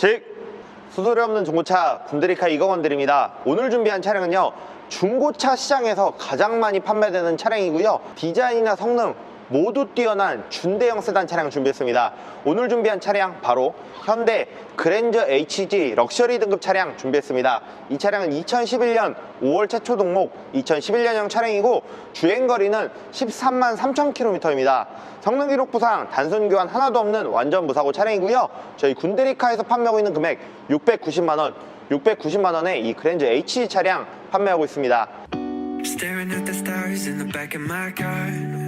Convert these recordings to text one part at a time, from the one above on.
즉 수수료 없는 중고차 군드리카 이거원 드립니다. 오늘 준비한 차량은요 중고차 시장에서 가장 많이 판매되는 차량이고요 디자인이나 성능 모두 뛰어난 준대형 세단 차량을 준비했습니다. 오늘 준비한 차량 바로 현대 그랜저 HG 럭셔리 등급 차량 준비했습니다. 이 차량은 2011년 5월 최초 등록 2011년형 차량이고 주행거리는 13만 3천 킬로미터입니다. 성능 기록 부상 단순 교환 하나도 없는 완전 무사고 차량이고요. 저희 군데리카에서 판매하고 있는 금액 690만 원, 690만 원에 이 그랜저 HG 차량 판매하고 있습니다. Staring at the stars in the back of my car.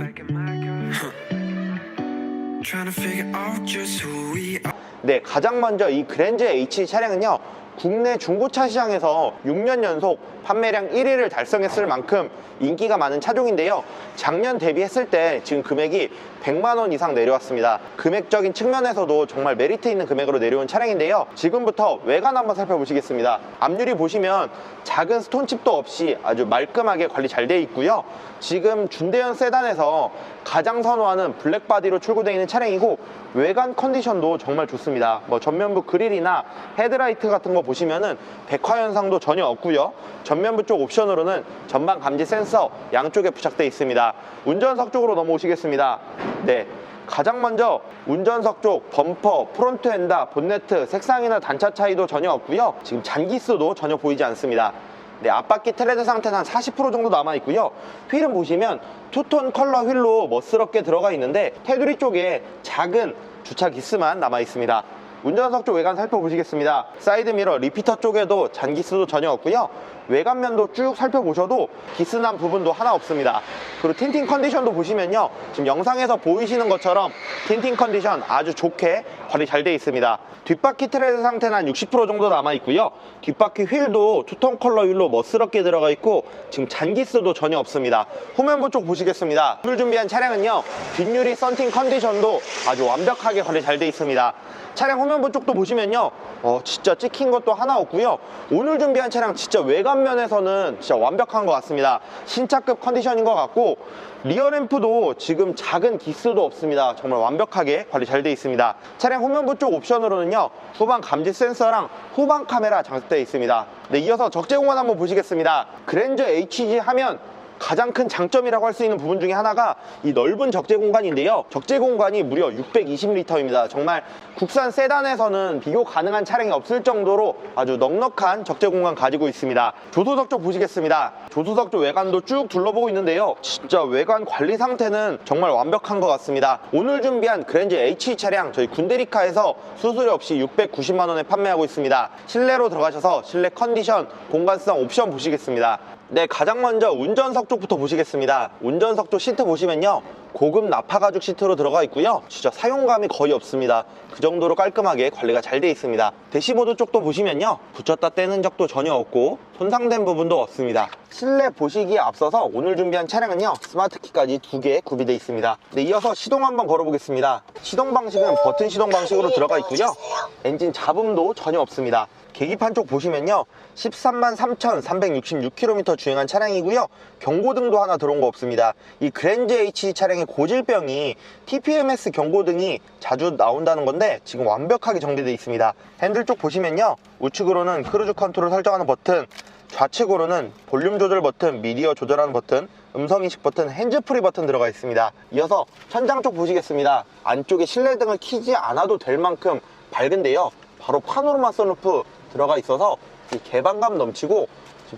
네, 가장 먼저 이 그랜저 H 차량은요. 국내 중고차 시장에서 6년 연속 판매량 1위를 달성했을 만큼 인기가 많은 차종인데요. 작년 대비했을 때 지금 금액이 100만 원 이상 내려왔습니다. 금액적인 측면에서도 정말 메리트 있는 금액으로 내려온 차량인데요. 지금부터 외관 한번 살펴보시겠습니다. 앞유리 보시면 작은 스톤칩도 없이 아주 말끔하게 관리 잘 돼 있고요. 지금 준대형 세단에서 가장 선호하는 블랙바디로 출고되어 있는 차량이고 외관 컨디션도 정말 좋습니다. 뭐 전면부 그릴이나 헤드라이트 같은 거 보시면은 백화 현상도 전혀 없고요. 전면부 쪽 옵션으로는 전방 감지 센서 양쪽에 부착되어 있습니다. 운전석 쪽으로 넘어오시겠습니다. 네. 가장 먼저 운전석 쪽 범퍼, 프론트 엔다, 본네트, 색상이나 단차 차이도 전혀 없고요. 지금 잔기스도 전혀 보이지 않습니다. 네, 앞바퀴 트레드 상태는 한 40% 정도 남아 있고요. 휠은 보시면 투톤 컬러 휠로 멋스럽게 들어가 있는데 테두리 쪽에 작은 주차 기스만 남아 있습니다. 운전석 쪽 외관 살펴보시겠습니다. 사이드 미러, 리피터 쪽에도 잔기스도 전혀 없고요. 외관면도 쭉 살펴보셔도 기스난 부분도 하나 없습니다. 그리고 틴팅 컨디션도 보시면요. 지금 영상에서 보이시는 것처럼 틴팅 컨디션 아주 좋게 관리 잘 되어 있습니다. 뒷바퀴 트레드 상태는 한 60% 정도 남아 있고요. 뒷바퀴 휠도 투톤 컬러 휠로 멋스럽게 들어가 있고 지금 잔기스도 전혀 없습니다. 후면부 쪽 보시겠습니다. 오늘 준비한 차량은요. 뒷유리 썬팅 컨디션도 아주 완벽하게 관리 잘 되어 있습니다. 차량 후면 부 쪽도 보시면요. 어, 진짜 찍힌 것도 하나 없고요. 오늘 준비한 차량 진짜 외관면에서는 진짜 완벽한 것 같습니다. 신차급 컨디션인 것 같고 리어 램프도 지금 작은 기스도 없습니다. 정말 완벽하게 관리 잘 되어 있습니다. 차량 후면부 쪽 옵션으로는요. 후방 감지 센서랑 후방 카메라 장착되어 있습니다. 네, 이어서 적재 공간 한번 보시겠습니다. 그랜저 HG 하면 가장 큰 장점이라고 할 수 있는 부분 중에 하나가 이 넓은 적재 공간인데요. 적재 공간이 무려 620리터입니다. 정말 국산 세단에서는 비교 가능한 차량이 없을 정도로 아주 넉넉한 적재 공간 가지고 있습니다. 조수석 쪽 보시겠습니다. 조수석 쪽 외관도 쭉 둘러보고 있는데요. 진짜 외관 관리 상태는 정말 완벽한 것 같습니다. 오늘 준비한 그랜저 H 차량 저희 군데리카에서 수수료 없이 690만 원에 판매하고 있습니다. 실내로 들어가셔서 실내 컨디션, 공간성 옵션 보시겠습니다. 네, 가장 먼저 운전석 쪽부터 보시겠습니다. 운전석 쪽 시트 보시면요. 고급 나파 가죽 시트로 들어가 있고요. 진짜 사용감이 거의 없습니다. 그 정도로 깔끔하게 관리가 잘 돼 있습니다. 대시보드 쪽도 보시면요. 붙였다 떼는 적도 전혀 없고 손상된 부분도 없습니다. 실내 보시기에 앞서서 오늘 준비한 차량은요. 스마트키까지 두 개 구비되어 있습니다. 네, 이어서 시동 한번 걸어보겠습니다. 시동 방식은 버튼 시동 방식으로 들어가 있고요. 엔진 잡음도 전혀 없습니다. 계기판 쪽 보시면요 13만 3,366km 주행한 차량이고요 경고등도 하나 들어온 거 없습니다 이 그랜저 H 차량 의 고질병이 TPMS 경고 등이 자주 나온다는 건데 지금 완벽하게 정비되어 있습니다 핸들 쪽 보시면요 우측으로는 크루즈 컨트롤 설정하는 버튼 좌측으로는 볼륨 조절 버튼, 미디어 조절하는 버튼, 음성 인식 버튼, 핸즈프리 버튼 들어가 있습니다. 이어서 천장 쪽 보시겠습니다. 안쪽에 실내등을 키지 않아도 될 만큼 밝은데요. 바로 파노라마 선루프 들어가 있어서 이 개방감 넘치고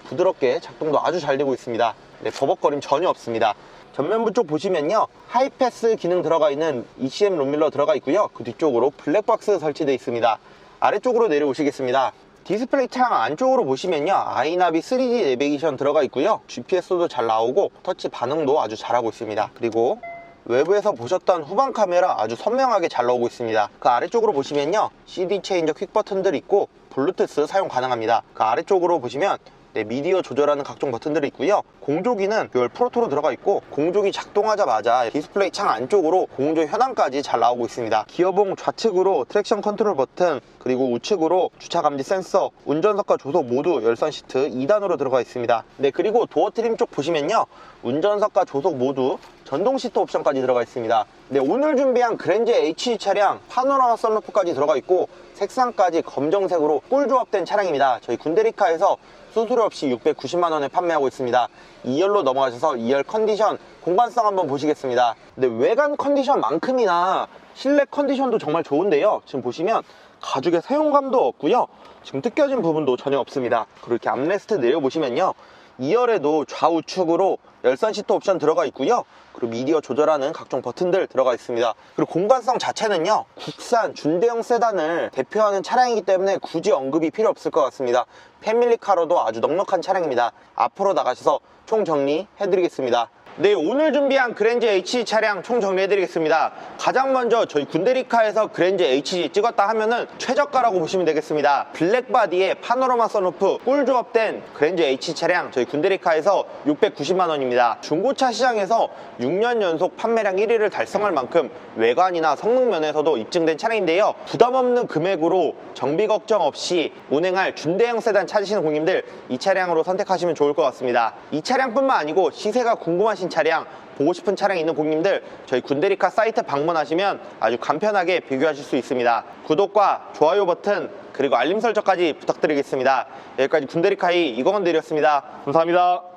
부드럽게 작동도 아주 잘 되고 있습니다. 네, 버벅거림 전혀 없습니다. 전면부 쪽 보시면요. 하이패스 기능 들어가 있는 ECM 롬밀러 들어가 있고요. 그 뒤쪽으로 블랙박스 설치되어 있습니다. 아래쪽으로 내려오시겠습니다. 디스플레이 창 안쪽으로 보시면요. 아이나비 3D 내비게이션 들어가 있고요. GPS도 잘 나오고 터치 반응도 아주 잘하고 있습니다. 그리고 외부에서 보셨던 후방 카메라 아주 선명하게 잘 나오고 있습니다. 그 아래쪽으로 보시면요. CD 체인저 퀵 버튼들 있고 블루투스 사용 가능합니다. 그 아래쪽으로 보시면 네, 미디어 조절하는 각종 버튼들이 있고요. 공조기는 듀얼 프로토로 들어가 있고 공조기 작동하자마자 디스플레이 창 안쪽으로 공조 현황까지 잘 나오고 있습니다. 기어봉 좌측으로 트랙션 컨트롤 버튼 그리고 우측으로 주차 감지 센서, 운전석과 조석 모두 열선 시트 2단으로 들어가 있습니다. 네, 그리고 도어 트림 쪽 보시면요. 운전석과 조석 모두 전동 시트 옵션까지 들어가 있습니다. 네, 오늘 준비한 그랜저 HG 차량 파노라마 썬루프까지 들어가 있고 색상까지 검정색으로 꿀 조합된 차량입니다. 저희 군데리카에서 수수료 없이 690만 원에 판매하고 있습니다. 2열로 넘어가셔서 2열 컨디션, 공간성 한번 보시겠습니다. 근데 외관 컨디션만큼이나 실내 컨디션도 정말 좋은데요. 지금 보시면 가죽의 사용감도 없고요. 지금 뜯겨진 부분도 전혀 없습니다. 그리고 이렇게 암레스트 내려보시면요. 2열에도 좌우측으로 열선 시트 옵션 들어가 있고요. 그리고 미디어 조절하는 각종 버튼들 들어가 있습니다. 그리고 공간성 자체는요. 국산 준대형 세단을 대표하는 차량이기 때문에 굳이 언급이 필요 없을 것 같습니다. 패밀리카로도 아주 넉넉한 차량입니다. 앞으로 나가셔서 총 정리 해드리겠습니다. 네, 오늘 준비한 그랜저 HG 차량 총 정리해드리겠습니다. 가장 먼저 저희 군데리카에서 그랜저 HG 찍었다 하면은 최저가라고 보시면 되겠습니다. 블랙바디에 파노라마 선루프 꿀 조합된 그랜저 HG 차량 저희 군데리카에서 690만 원입니다. 중고차 시장에서 6년 연속 판매량 1위를 달성할 만큼 외관이나 성능 면에서도 입증된 차량인데요. 부담 없는 금액으로 정비 걱정 없이 운행할 준대형 세단 찾으시는 고객님들 이 차량으로 선택하시면 좋을 것 같습니다. 이 차량뿐만 아니고 시세가 궁금 하신 차량 보고 싶은 차량 있는 고객님들 저희 군데리카 사이트 방문하시면 아주 간편하게 비교하실 수 있습니다. 구독과 좋아요 버튼 그리고 알림 설정까지 부탁드리겠습니다. 여기까지 군데리카이 이광원 드렸습니다. 감사합니다.